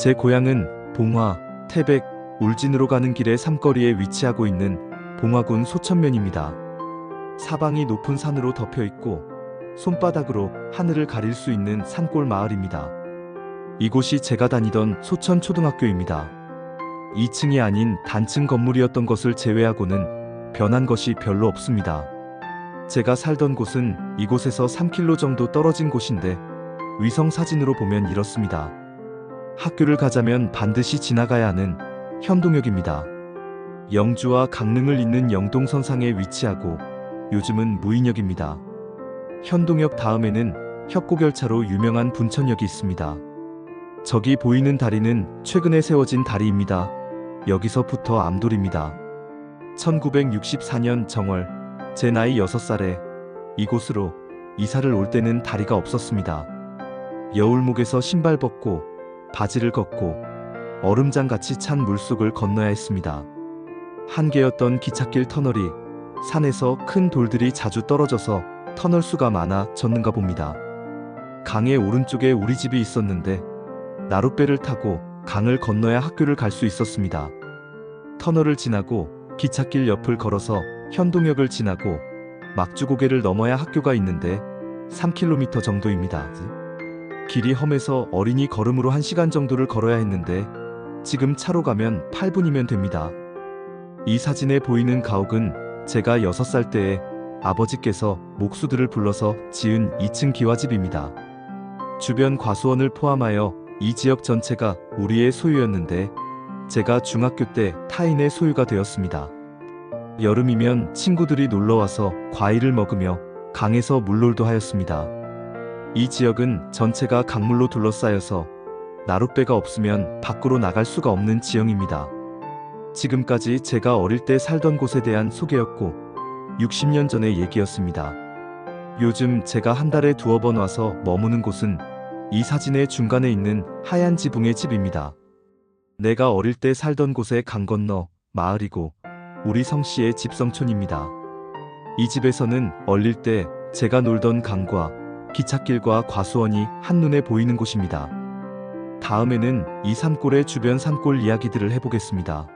제 고향은 봉화, 태백, 울진으로 가는 길의 삼거리에 위치하고 있는 봉화군 소천면입니다. 사방이 높은 산으로 덮여 있고 손바닥으로 하늘을 가릴 수 있는 산골 마을입니다. 이곳이 제가 다니던 소천초등학교입니다. 2층이 아닌 단층 건물이었던 것을 제외하고는 변한 것이 별로 없습니다. 제가 살던 곳은 이곳에서 3km 정도 떨어진 곳인데 위성 사진으로 보면 이렇습니다. 학교를 가자면 반드시 지나가야 하는 현동역입니다. 영주와 강릉을 잇는 영동선상에 위치하고 요즘은 무인역입니다. 현동역 다음에는 협곡열차로 유명한 분천역이 있습니다. 저기 보이는 다리는 최근에 세워진 다리입니다. 여기서부터 암돌입니다. 1964년 정월, 제 나이 6살에 이곳으로 이사를 올 때는 다리가 없었습니다. 여울목에서 신발 벗고 바지를 걷고 얼음장 같이 찬 물속을 건너야 했습니다. 한계였던 기찻길 터널이 산에서 큰 돌들이 자주 떨어져서 터널 수가 많아 졌는가 봅니다. 강의 오른쪽에 우리 집이 있었는데 나룻배를 타고 강을 건너야 학교를 갈 수 있었습니다. 터널을 지나고 기찻길 옆을 걸어서 현동역을 지나고 막주고개를 넘어야 학교가 있는데 3km 정도입니다. 길이 험해서 어린이 걸음으로 1시간 정도를 걸어야 했는데 지금 차로 가면 8분이면 됩니다. 이 사진에 보이는 가옥은 제가 6살 때에 아버지께서 목수들을 불러서 지은 2층 기와집입니다. 주변 과수원을 포함하여 이 지역 전체가 우리의 소유였는데 제가 중학교 때 타인의 소유가 되었습니다. 여름이면 친구들이 놀러 와서 과일을 먹으며 강에서 물놀도 하였습니다. 이 지역은 전체가 강물로 둘러싸여서 나룻배가 없으면 밖으로 나갈 수가 없는 지형입니다. 지금까지 제가 어릴 때 살던 곳에 대한 소개였고 60년 전의 얘기였습니다. 요즘 제가 한 달에 두어 번 와서 머무는 곳은 이 사진의 중간에 있는 하얀 지붕의 집입니다. 내가 어릴 때 살던 곳의 강 건너 마을이고 우리 성씨의 집성촌입니다. 이 집에서는 어릴 때 제가 놀던 강과 기찻길과 과수원이 한눈에 보이는 곳입니다. 다음에는 이 산골의 주변 산골 이야기들을 해보겠습니다.